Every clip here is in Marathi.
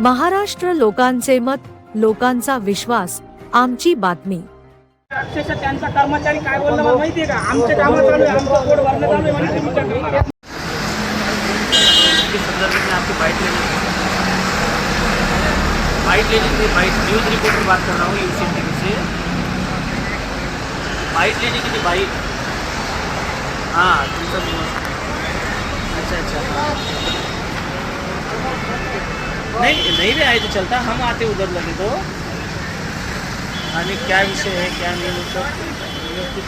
महाराष्ट्र लोकांचे मत लोकांचा विश्वास आमची बातमी. अक्षरशः त्यांचा कर्मचारी काय बोलला मला माहितीये का? आमचे काम चालू आहे आमचं पोट भरणं चालू आहे म्हणजे तुमच्याकडे के संदर्भ में आपकी बाइट लेनी बाइट लेनी थी बाइट न्यूज़ रिपोर्टर बात कर रहा हूँ यूसी टीवी से बाइट लेने की थी बाइट हाँ तुमचा न्यूज़ अच्छा अच्छा. हाँ नहीं नहीं भी आए तो चलता, हम आते उधर लगे तो। क्या विषय है, क्या नहीं सब कुछ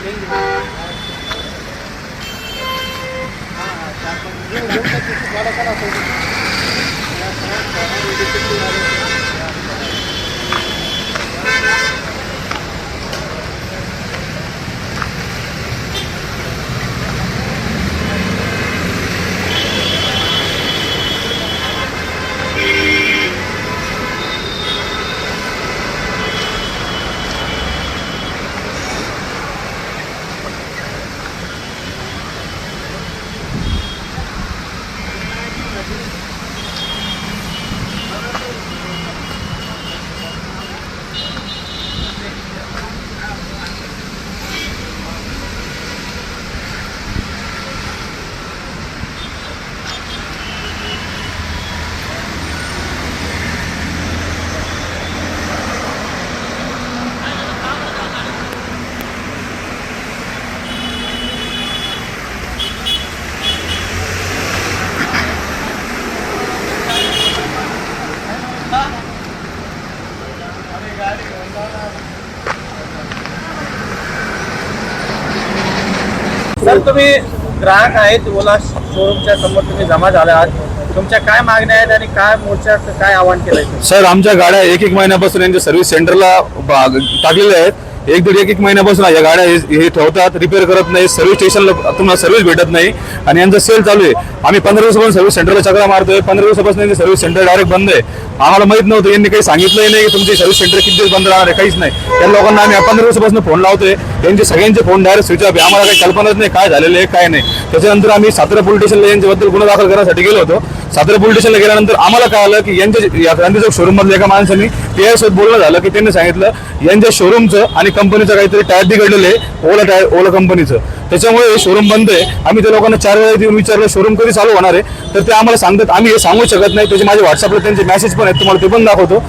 सर तुम्ही ग्राहक आहेत ओला शोरूमच्या समोर तुम्ही जमा झाला आहात. तुमच्या काय मागण्या आहेत आणि काय मोर्चाचं काय आव्हान केलंय सर आमच्या गाड्या एक एक महिन्यापासून यांच्या सर्व्हिस सेंटरला बा- टाकलेल्या आहेत. एक दीड एक एक महिन्यापासून या गाड्या हे ठेवतात रिपेअर करत नाही सर्व्हिस स्टेशनला तुम्हाला सर्व्हिस भेटत नाही. आणि यांचा सेल चालू आहे. आम्ही पंधरा दिवसापासून सर्व्हिस सेंटरला चक्रा मारतोय. पंधरा दिवसापासून सर्व्हिस सेंटर डायरेक्ट बंद आहे. आम्हाला माहीत नव्हतं यांनी काही सांगितलंही नाही की तुमची सर्व्हिस सेंटर किती दिवस बंद राहणार आहे काहीच नाही. त्या लोकांना आम्ही पंधरा दिवसापासून फोन लावतोय. यांचे सगळ्यांचे फोन डायरेक्ट स्विच ऑफ आहे. आम्हाला काही कल्पनाच नाही काय झालेलं आहे काय नाही. त्याच्यानंतर आम्ही सातारा पोलीस स्टेशनला यांच्याबद्दल गुन्हा दाखल करण्यासाठी गेलो होतो. सातारा पोलीस स्टेशनला गेल्यानंतर आम्हाला कळालं की यांच्या या क्रांतीचौक शोरूम एका माणसाने पी सोबत बोलणं झालं की त्यांनी सांगितलं यांच्या शोरूमचं आणि कंपनीचं काहीतरी टायर बिघडलेलं आहे ओला टायर ओला कंपनीचं त्याच्यामुळे हे शोरूम बंद आहे. आम्ही त्या लोकांना चार वेळा येऊन विचारलं शोरूम कधी चालू होणार आहे? तर ते आम्हाला सांगतात. आम्ही हे सांगू शकत नाही. त्याचे माझे व्हॉट्सअपला त्यांचे मेसेज पण आहेत. तुम्हाला ते पण दाखवतो.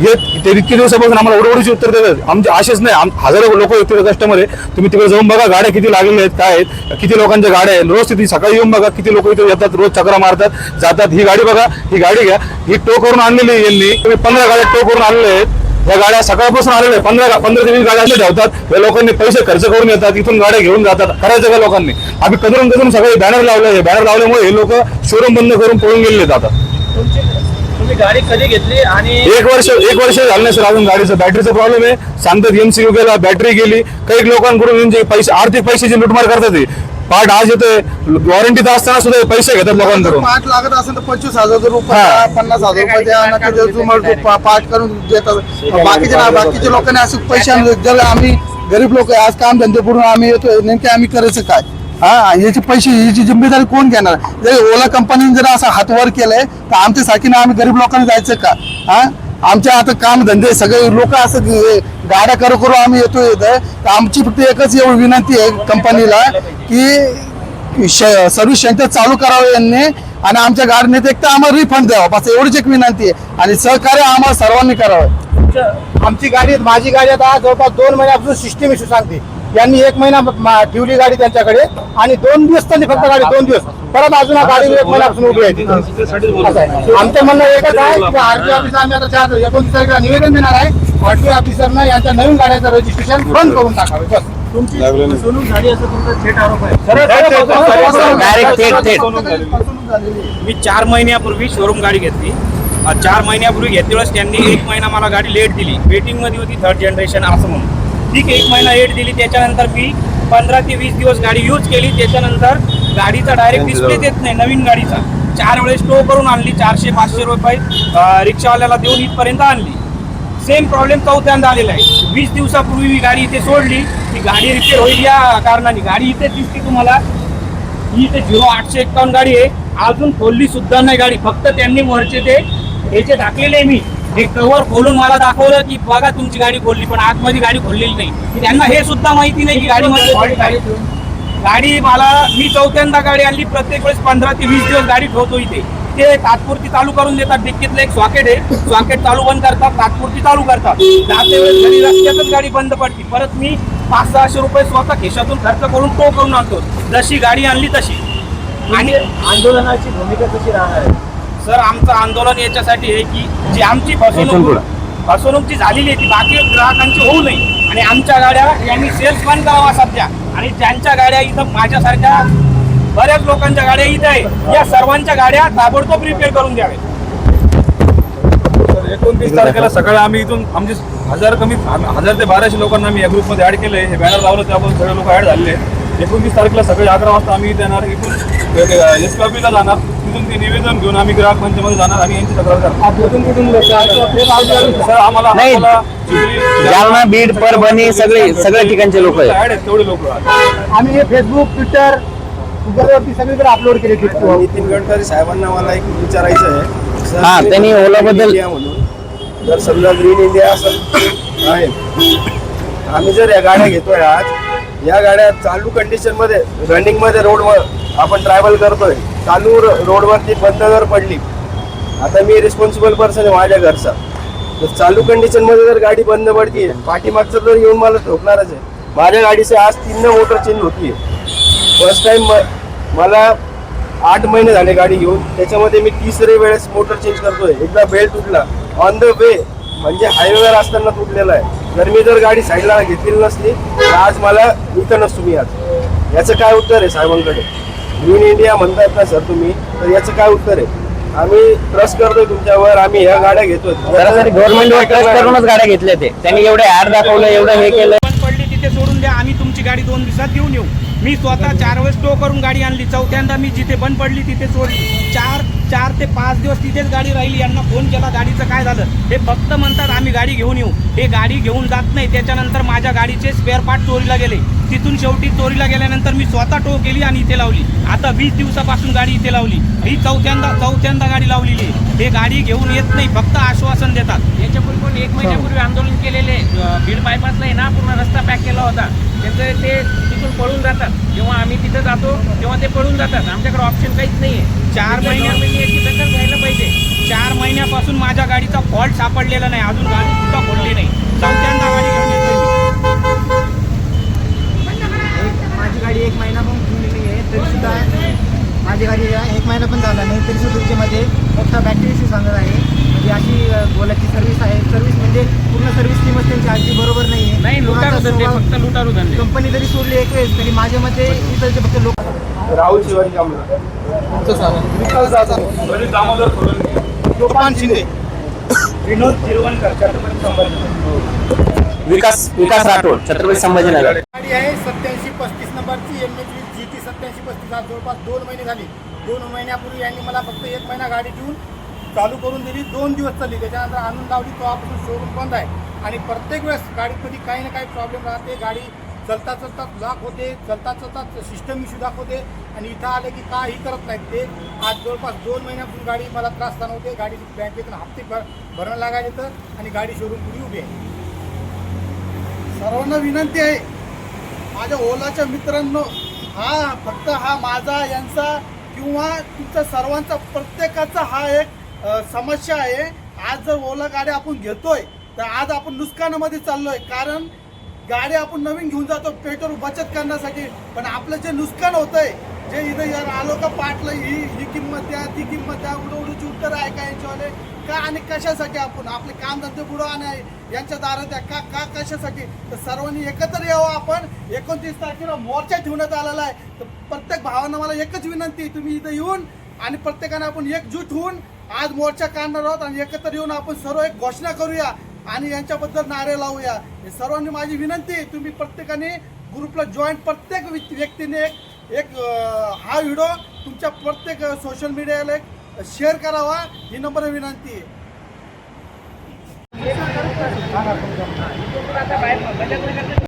हे ते इतके दिवसापासून आम्हाला ओढवडीची उत्तर देतात. आमचे आशेच नाही. आम- हजारो लोक येतील कस्टमर आहे तुम्ही तिकडे जाऊन बघा गाड्या किती लागलेल्या आहेत काय आहेत किती लोकांच्या गाड्या आहेत. रोज तिथे सकाळी येऊन बघा किती लोक इथे येतात रोज चक्रा मारतात जातात. ही गाडी बघा ही गाडी घ्या. ही टो करून आणलेली आहे यांनी. तुम्ही पंधरा गाड्या टो करून आणले आहेत. या गाड्या सकाळपासून आलेल्या पंधरा पंधरा ते वीस गाड्या असे ठेवतात. या लोकांनी पैसे खर्च करून येतात. इथून गाड्या घेऊन जातात. करायचं का लोकांनी? आम्ही कदरून कदरून सगळे बॅनर लावले हे बॅनर लावल्यामुळे हे लोक शोरूम बंद करून पळून गाडी कधी घेतली आणि एक वर्ष एक वर्ष झालं नाही सर अजून गाडीचं बॅटरीचा प्रॉब्लेम आहे. सांगतात एमसीयू गेला बॅटरी गेली. काही लोकांकडून यांचे पैसे आर्थिक पैशाची लुटमार करतात पार्ट आज येतोय. वॉरंटीत असताना सुद्धा पैसे घेतात लोकांकडून. पाठ लागत असेल तर पंचवीस हजार रुपये हा. पन्नास हजार रुपये द्या आणि ते तुम्हाला तो पा- पाठ करून देतात. बाकीचे बाकीच्या लोकांनी असे पैसे आणले. ज्याला आम्ही गरीब लोक आज काम धंदे करून आम्ही येतो नेमके आम्ही करायचं काय? हा याचे पैसे याची जिम्मेदारी कोण घेणार? जर ओला कंपनीने जर असं हातवर केलंय तर आमच्यासारखी ना आम्ही गरीब लोकांनी जायचं का? हा? आमच्या आता काम धंदे सगळे लोक असं गाड्या करू करू आम्ही येतो इथं तर आमची फक्त एकच एवढी विनंती आहे कंपनीला की सर्व्हिस सेंटर चालू करावं यांनी आणि आमच्या गाडीने एक तर आम्हाला रिफंड द्यावा. बस एवढीच एक विनंती आहे. आणि सहकार्य आम्हाला सर्वांनी करावं. आमची गाडी माझी गाडी आता जवळपास दोन महिन्यापासून सिस्टीम इश्यू सांगते. यांनी एक महिना मा- ठेवली गाडी त्यांच्याकडे आणि दोन दिवस त्यांनी फक्त गाडी दोन दिवस. परत अजून गाडी एक महिन्यापासून उभी आहे. आमचं म्हणणं एकच आहे की आरटी ऑफिस आम्ही आता चार एकोणतीस तारखेला निवेदन देणार आहे. आरटी ऑफिसरनं यांच्या नवीन गाड्याचं रजिस्ट्रेशन बंद करून टाकावे. बस. तुमची झाली असं तुमचा थेट आरोप आहे. मी चार महिन्यापूर्वी शोरूम गाडी घेतली. चार महिन्यापूर्वी घेतली वेळेस त्यांनी एक महिना मला गाडी लेट दिली. वेटिंगमध्ये होती थर्ड जनरेशन असं म्हणून. ठीक आहे एक महिना लेट दिली त्याच्यानंतर मी पंधरा ते वीस दिवस गाडी यूज केली त्याच्यानंतर गाडीचा डायरेक्ट डिस्प्ले देत नाही नवीन गाडीचा. चार वेळेस टो करून आणली चारशे पाचशे रुपये रिक्षावाल्याला देऊन इथपर्यंत आणली. सेम प्रॉब्लेम चौथ्यांदा आलेला आहे. वीस दिवसापूर्वी मी गाडी इथे सोडली ती गाडी रिपेअर होईल या कारणाने. गाडी इथे दिसते तुम्हाला. ही इथे झिरो आठशे एक्कावन्न गाडी आहे. अजून खोलली सुद्धा नाही गाडी. फक्त त्यांनी वरचे ते याचे टाकलेले आहे मी हे कव्हर खोलून मला दाखवलं की बघा तुमची गाडी खोलली पण आतमध्ये गाडी खोललेली नाही. त्यांना हे सुद्धा माहिती नाही की गाडीमध्ये गाडी मला मी चौथ्यांदा गाडी आणली प्रत्येक वेळेस पंधरा ते वीस दिवस गाडी ठेवतो इथे. ते तात्पुरती चालू करून देतात. डिक्कीतलं एक सॉकेट आहे. सॉकेट चालू बंद करतात तात्पुरती चालू करतात. जाते वेळेस घरी रस्त्यातच गाडी बंद पडते. परत मी पाच सहाशे रुपये स्वतः खिशातून खर्च करून टो करून आणतो. जशी गाडी आणली तशी. आणि आंदोलनाची भूमिका कशी राहणार? आहे सर आमचं आंदोलन याच्यासाठी आहे की जी आमची फसवणूक फसवणूक जी झालेली आहे ती बाकी ग्राहकांची होऊ नये. आणि आमच्या गाड्या यांनी सेल्स बंद करावा सध्या. आणि ज्यांच्या गाड्या इथं माझ्यासारख्या बऱ्याच लोकांच्या गाड्या इथं आहे. या सर्वांच्या गाड्या ताबडतोब रिपेअर करून द्याव्या तर एकोणतीस तारखेला सकाळी आम्ही इथून आमचे हजार कमी हजार ते बाराशे लोकांना आम्ही या ग्रुपमध्ये ऍड केले हे बॅनर लावलं त्यापासून सगळे लोक ऍड झालेले आहेत. एकोणतीस तारखेला सकाळी अकरा वाजता आम्ही इथे येणार. इथून एस पी ऑफिसला जाणार. तिथून ते निवेदन घेऊन आम्ही ग्राहक मंचमध्ये जाणार आणि यांची तक्रार करणार. सर आम्हाला नाही. चिखली, जालना बीड परभणी सगळे सगळ्या ठिकाणचे लोक आहेत. तेवढे लोक आम्ही हे फेसबुक ट्विटर गुगलवरती सगळीकडे अपलोड केले नितीन गडकरी साहेबांना मला एक विचारायचं आहे. सर, हा, ते त्यांनी ओलाबद्दल- इंडिया म्हणून. जर समजा ग्रीन इंडिया असं आहे. आम्ही जर या गाड्या घेतोय आज या गाड्या चालू कंडिशनमध्ये रनिंगमध्ये रोडवर आपण ट्रॅव्हल करतोय चालू र- रोडवरती बंद जर पडली. आता मी रिस्पॉन्सिबल पर्सन आहे माझ्या घरचा. तर चालू कंडिशनमध्ये जर गाडी बंद पडतीये पाठीमागचं तर येऊन मला ठोकणारच आहे. माझ्या गाडीचे आज तीन मोटर चेंज होती फर्स्ट टाइम मला आठ महिने झाले गाडी घेऊन. त्याच्यामध्ये मी तिसरे वेळेस मोटर चेंज करतोय. एकदा बेल्ट तुटला. ऑन द वे म्हणजे हायवेवर असताना तुटलेला आहे. जर मी जर गाडी साईडला घेतलेली नसली तर आज मला इथं नसतो मी आज. याचं काय उत्तर आहे साहेबांकडे? ग्रीन इंडिया म्हणतायत ना सर तुम्ही तर याचं काय उत्तर आहे? आम्ही ट्रस्ट करतोय तुमच्यावर आम्ही ह्या गाड्या घेतोय. सरासरी गव्हर्नमेंटवर ट्रस्ट करूनच गाड्या घेतल्या ते. त्यांनी एवढे ऍड दाखवलं एवढं हे केलं. पडली तिथे सोडून द्या आम्ही तुमची गाडी दोन दिवसात घेऊन येऊ. मी स्वतः चार वेळेस टो करून गाडी आणली. चौथ्यांदा मी जिथे बंद पडली तिथे सोडली चार चार ते पाच दिवस तिथेच गाडी राहिली. यांना फोन केला गाडीचं काय झालं? हे फक्त म्हणतात आम्ही गाडी घेऊन येऊ. हे गाडी घेऊन जात नाही. त्याच्यानंतर माझ्या गाडीचे स्पेअर पार्ट चोरीला गेले. तिथून शेवटी चोरीला गेल्यानंतर मी स्वतः टो केली आणि इथे लावली. आता वीस दिवसापासून गाडी इथे लावली. ही चौथ्यांदा चौथ्यांदा गाडी लावलेली आहे. हे गाडी घेऊन येत नाही फक्त आश्वासन देतात. याच्यापूर्वी पण एक महिन्यापूर्वी आंदोलन केलेले बीड बायपासला आहे ना पूर्ण रस्ता पॅक केला होता. त्यांचं ते तिथून पळून जातात. जेव्हा आम्ही तिथे जातो तेव्हा ते पळून जातात. आमच्याकडे ऑप्शन काहीच नाही आहे चार महिन्या याची दखल घ्यायला पाहिजे. चार महिन्यापासून माझ्या गाडीचा फॉल्ट सापडलेला नाही. अजून गाडी सुद्धा खोलली नाही. चौथ्यांदा गाडी घेऊन येतोय मी. माझी गाडी एक महिना पण आहे सुद्धा माझी गाडी एक महिना पण झाला नाही. तरी सुद्धा त्याच्यामध्ये मोठा बॅटरी इश्यू सांगत आहे म्हणजे अशी अ, बोलाची सर्व्हिस आहे सर्व्हिस म्हणजे पूर्ण सर्व्हिस टीमच त्यांची अगदी बरोबर नाही आहे नाही लुटारू धंदे फक्त लुटारू धंदे कंपनी जरी सोडली एक वेळेस तरी माझ्या मते इथलचे फक्त लोक राहुल शिवाजी कामला दामोदर गोपाल शिंदे. विनोद तिरुवनकर छत्रपती संभाजी विकास विकास राठोड छत्रपती संभाजीनगर. गाडी आहे सत्याऐंशी पस्तीस नंबरची एम एच जी टी सत्याऐंशी पस्तीस आज जवळपास दोन महिने झाले. दोन महिन्यापूर्वी यांनी मला फक्त एक महिना गाडी देऊन चालू करून दिली. दोन दिवस चालली. त्याच्यानंतर आणून लावली तेव्हापासून शोरूम बंद आहे. आणि प्रत्येक वेळेस गाडीमध्ये काही ना काही प्रॉब्लेम राहते. गाडी चलता चलता लॉक होते. चलता चलता सिस्टम इश्यू दाखवते. आणि इथं आले की काही करत नाहीत ते. आज जवळपास दोन महिन्यापासून गाडी मला त्रास जाणवते. गाडी बँकेतून हप्ते भर भरणं लागायचे तर. आणि गाडी शोरूम पुढे उभी आहे. सर्वांना विनंती आहे. माझ्या ओलाच्या मित्रांनो हा फक्त हा माझा यांचा किंवा तुमचा सर्वांचा प्रत्येकाचा हा एक समस्या आहे. आज जर ओला गाडी आपण घेतोय तर आज आपण नुकसानामध्ये चाललोय. कारण गाडी आपण नवीन घेऊन जातो पेट्रोल बचत करण्यासाठी. पण आपलं जे नुकसान होतंय जे इथं यार आलो का पाटलं ही ही किंमत द्या ती किंमत द्या उडं उडूची उत्तर आहे का यांच्यावाले? का आणि कशासाठी आपण? आपले कामधंदे पुढं आणि यांच्या दारात आहे का का कशासाठी? तर सर्वांनी एकत्र यावं आपण. एकोणतीस तारखेला मोर्चा ठेवण्यात आलेला आहे. तर प्रत्येक भावांना मला एकच विनंती तुम्ही इथं येऊन आणि प्रत्येकाने आपण एकजूट होऊन आज मोर्चा काढणार आहोत आणि एकत्र येऊन आपण सर्व एक घोषणा करूया आणि यांच्याबद्दल नारे लावूया. हे सर्वांनी माझी विनंती आहे तुम्ही प्रत्येकाने ग्रुपला जॉईन प्रत्येक व्यक्तीने एक एक हा व्हिडिओ तुमच्या प्रत्येक सोशल मीडियाला एक शेअर करावा ही नंबर विनंती आहे. बाहेर